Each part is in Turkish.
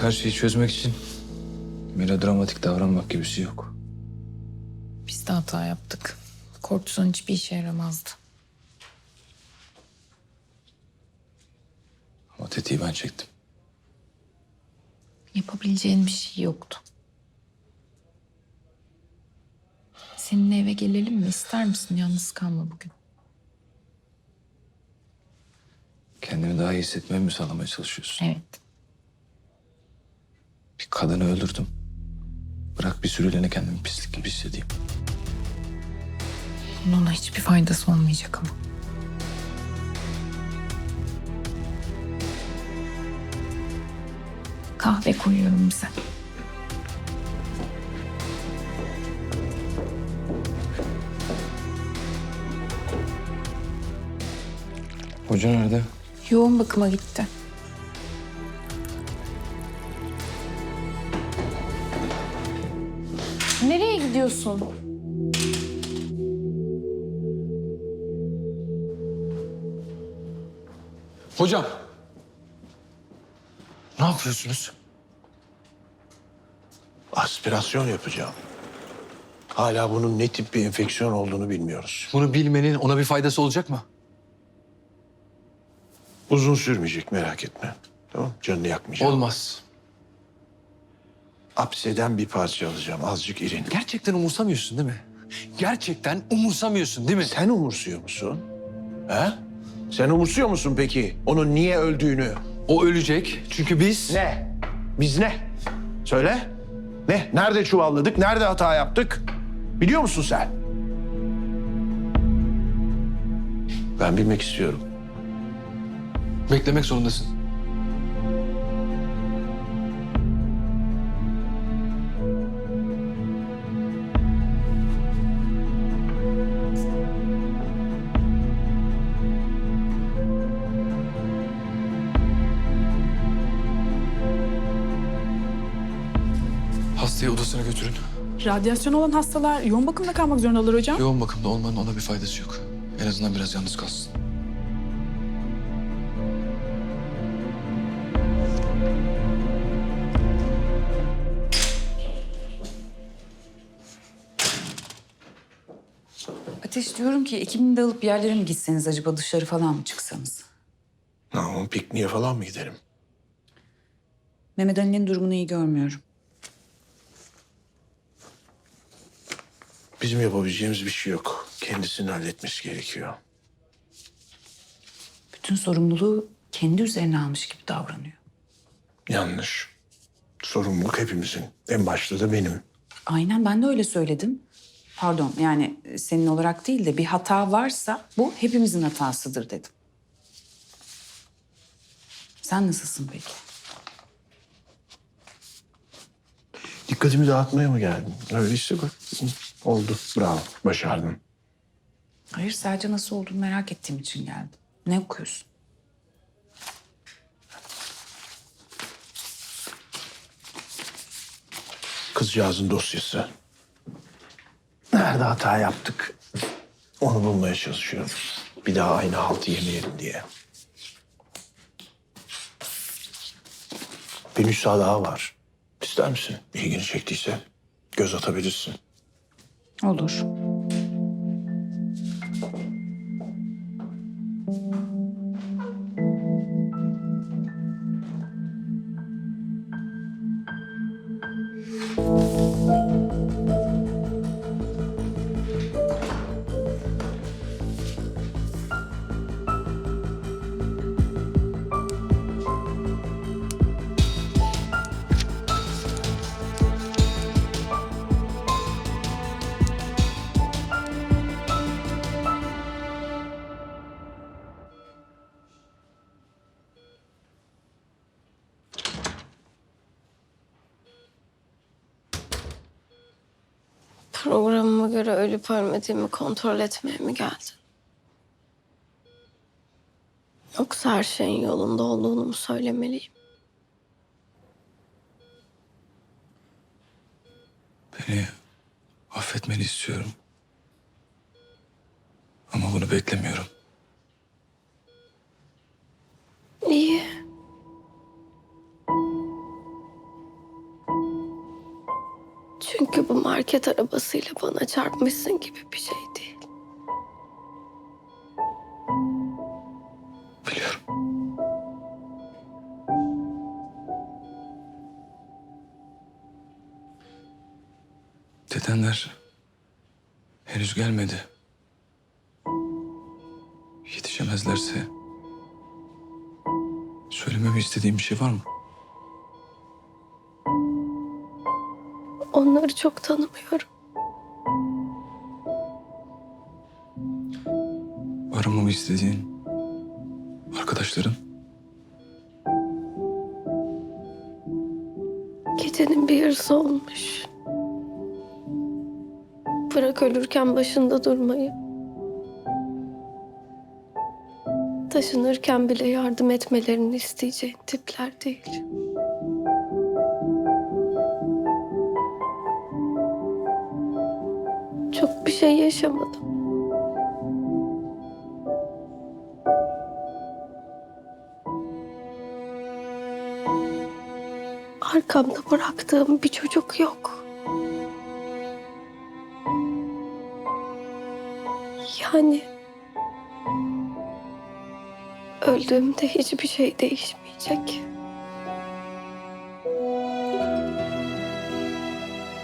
Her şeyi çözmek için melodramatik davranmak gibisi yok. Biz de hata yaptık. Kortizon hiçbir işe yaramazdı. Ama tetiği ben çektim. Yapabileceğin bir şey yoktu. Seninle eve gelelim mi? İster misin? Yalnız kalma bugün. Kendimi daha iyi hissetmemi mi sağlamaya çalışıyorsun? Evet. Kadını öldürdüm. Bırak bir süreliğine kendimi pislik gibi hissedeyim. Bunun ona hiçbir faydası olmayacak ama. Kahve koyuyorum bize. Hoca nerede? Yoğun bakıma gitti. Nereye gidiyorsun? Hocam. Ne yapıyorsunuz? Aspirasyon yapacağım. Hala bunun ne tip bir enfeksiyon olduğunu bilmiyoruz. Bunu bilmenin ona bir faydası olacak mı? Uzun sürmeyecek merak etme. Tamam Canını yakmayacağım. Olmaz. Apseden bir parça alacağım azıcık irin. Gerçekten umursamıyorsun değil mi? Gerçekten umursamıyorsun değil mi? Sen umursuyor musun? He? Sen umursuyor musun peki onun niye öldüğünü? O ölecek çünkü biz... Ne? Biz ne? Söyle. Ne? Nerede çuvalladık? Nerede hata yaptık? Biliyor musun sen? Ben bilmek istiyorum. Beklemek zorundasın. Odasına götürün. Radyasyon olan hastalar yoğun bakımda kalmak zorundalar hocam. Yoğun bakımda olmanın ona bir faydası yok. En azından biraz yalnız kalsın. Ateş diyorum ki ekibini de alıp bir yerlere mi gitseniz acaba dışarı falan mı çıksanız? Tamam pikniğe falan mı gidelim? Mehmet Ali'nin durumunu iyi görmüyorum. Bizim yapabileceğimiz bir şey yok. Kendisini halletmesi gerekiyor. Bütün sorumluluğu kendi üzerine almış gibi davranıyor. Yanlış. Sorumluluk hepimizin. En başta da benim. Aynen ben de öyle söyledim. Pardon yani senin olarak değil de bir hata varsa bu hepimizin hatasıdır dedim. Sen nasılsın peki? Dikkatimi dağıtmaya mı geldin? Öyleyse bak. Oldu. Bravo. Başardın. Hayır sadece nasıl olduğunu merak ettiğim için geldim. Ne okuyorsun? Kızcağızın dosyası. Nerede hata yaptık? Onu bulmaya çalışıyorum. Bir daha aynı haltı yemeyelim diye. Bir müsaade daha var. İster misin? İlgini çektiyse göz atabilirsin. Olur. Programıma göre ölüp ölmediğimi kontrol etmeye mi geldin? Yoksa her şeyin yolunda olduğunu mu söylemeliyim? Beni affetmeni istiyorum. Ama bunu beklemiyorum. Market arabasıyla bana çarpmışsın gibi bir şey değil. Biliyorum. Dedenler henüz gelmedi. Yetişemezlerse söylememi istediğim bir şey var mı? Onları çok tanımıyorum. Aramamı istediğin arkadaşların Gecenin bir yarısı olmuş. Bırak ölürken başında durmayı. Taşınırken bile yardım etmelerini isteyeceğin tipler değil. Çok bir şey yaşamadım. Arkamda bıraktığım bir çocuk yok. Yani öldüğümde hiçbir şey değişmeyecek.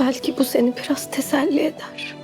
Belki bu seni biraz teselli eder.